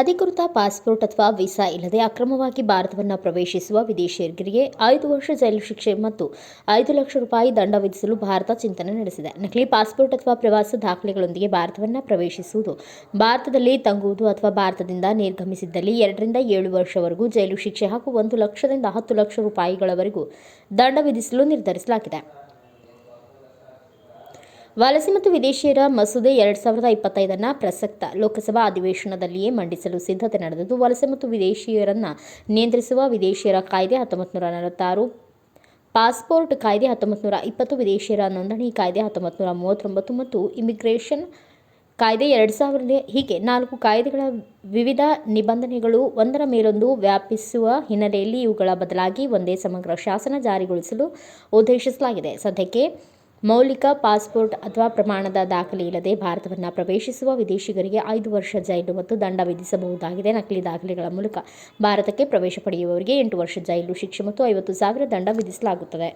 ಅಧಿಕೃತ ಪಾಸ್ಪೋರ್ಟ್ ಅಥವಾ ವೀಸಾ ಇಲ್ಲದೆ ಅಕ್ರಮವಾಗಿ ಭಾರತವನ್ನು ಪ್ರವೇಶಿಸುವ ವಿದೇಶಿಯರಿಗೆ ಐದು ವರ್ಷ ಜೈಲು ಶಿಕ್ಷೆ ಮತ್ತು ಐದು ಲಕ್ಷ ರೂಪಾಯಿ ದಂಡ ವಿಧಿಸಲು ಭಾರತ ಚಿಂತನೆ ನಡೆಸಿದೆ. ನಕಲಿ ಪಾಸ್ಪೋರ್ಟ್ ಅಥವಾ ಪ್ರವಾಸ ದಾಖಲೆಗಳೊಂದಿಗೆ ಭಾರತವನ್ನು ಪ್ರವೇಶಿಸುವುದು, ಭಾರತದಲ್ಲಿ ತಂಗುವುದು ಅಥವಾ ಭಾರತದಿಂದ ನಿರ್ಗಮಿಸಿದ್ದಲ್ಲಿ ಎರಡರಿಂದ ಏಳು ವರ್ಷವರೆಗೂ ಜೈಲು ಶಿಕ್ಷೆ ಹಾಗೂ ಒಂದು ಲಕ್ಷದಿಂದ ಹತ್ತು ಲಕ್ಷ ರೂಪಾಯಿಗಳವರೆಗೂ ದಂಡ ವಿಧಿಸಲು ನಿರ್ಧರಿಸಲಾಗಿದೆ. ವಲಸೆ ಮತ್ತು ವಿದೇಶಿಯರ ಮಸೂದೆ ಎರಡ್ ಸಾವಿರದ ಇಪ್ಪತ್ತೈದನ್ನ ಪ್ರಸಕ್ತ ಲೋಕಸಭಾ ಅಧಿವೇಶನದಲ್ಲಿಯೇ ಮಂಡಿಸಲು ಸಿದ್ಧತೆ ನಡೆದಿದ್ದು, ವಲಸೆ ಮತ್ತು ವಿದೇಶಿಯರನ್ನ ನಿಯಂತ್ರಿಸುವ ವಿದೇಶಿಯರ ಕಾಯ್ದೆ ಹತ್ತೊಂಬತ್ತು ನೂರ ನಲವತ್ತಾರು, ಪಾಸ್ಪೋರ್ಟ್ ಕಾಯ್ದೆ ಹತ್ತೊಂಬತ್ತು ನೂರ ಇಪ್ಪತ್ತು, ವಿದೇಶಿಯರ ನೋಂದಣಿ ಕಾಯ್ದೆ ಹತ್ತೊಂಬತ್ತು ನೂರ ಮೂವತ್ತೊಂಬತ್ತು ಮತ್ತು ಇಮಿಗ್ರೇಷನ್ ಕಾಯ್ದೆ ಎರಡು ಸಾವಿರದ ಹೀಗೆ ನಾಲ್ಕು ಕಾಯ್ದೆಗಳ ವಿವಿಧ ನಿಬಂಧನೆಗಳು ಒಂದರ ಮೇಲೊಂದು ವ್ಯಾಪಿಸುವ ಹಿನ್ನೆಲೆಯಲ್ಲಿ ಇವುಗಳ ಬದಲಾಗಿ ಒಂದೇ ಸಮಗ್ರ ಶಾಸನ ಜಾರಿಗೊಳಿಸಲು ಉದ್ದೇಶಿಸಲಾಗಿದೆ. ಸದ್ಯಕ್ಕೆ ಮೌಲಿಕ ಪಾಸ್ಪೋರ್ಟ್ ಅಥವಾ ಪ್ರಮಾಣದ ದಾಖಲೆ ಇಲ್ಲದೆ ಭಾರತವನ್ನು ಪ್ರವೇಶಿಸುವ ವಿದೇಶಿಗರಿಗೆ ಐದು ವರ್ಷ ಜೈಲು ಮತ್ತು ದಂಡ ವಿಧಿಸಬಹುದಾಗಿದೆ. ನಕಲಿ ದಾಖಲೆಗಳ ಮೂಲಕ ಭಾರತಕ್ಕೆ ಪ್ರವೇಶ ಪಡೆಯುವವರಿಗೆ ಎಂಟು ವರ್ಷ ಜೈಲು ಶಿಕ್ಷೆ ಮತ್ತು ಐವತ್ತು ಸಾವಿರ ದಂಡ ವಿಧಿಸಲಾಗುತ್ತದೆ.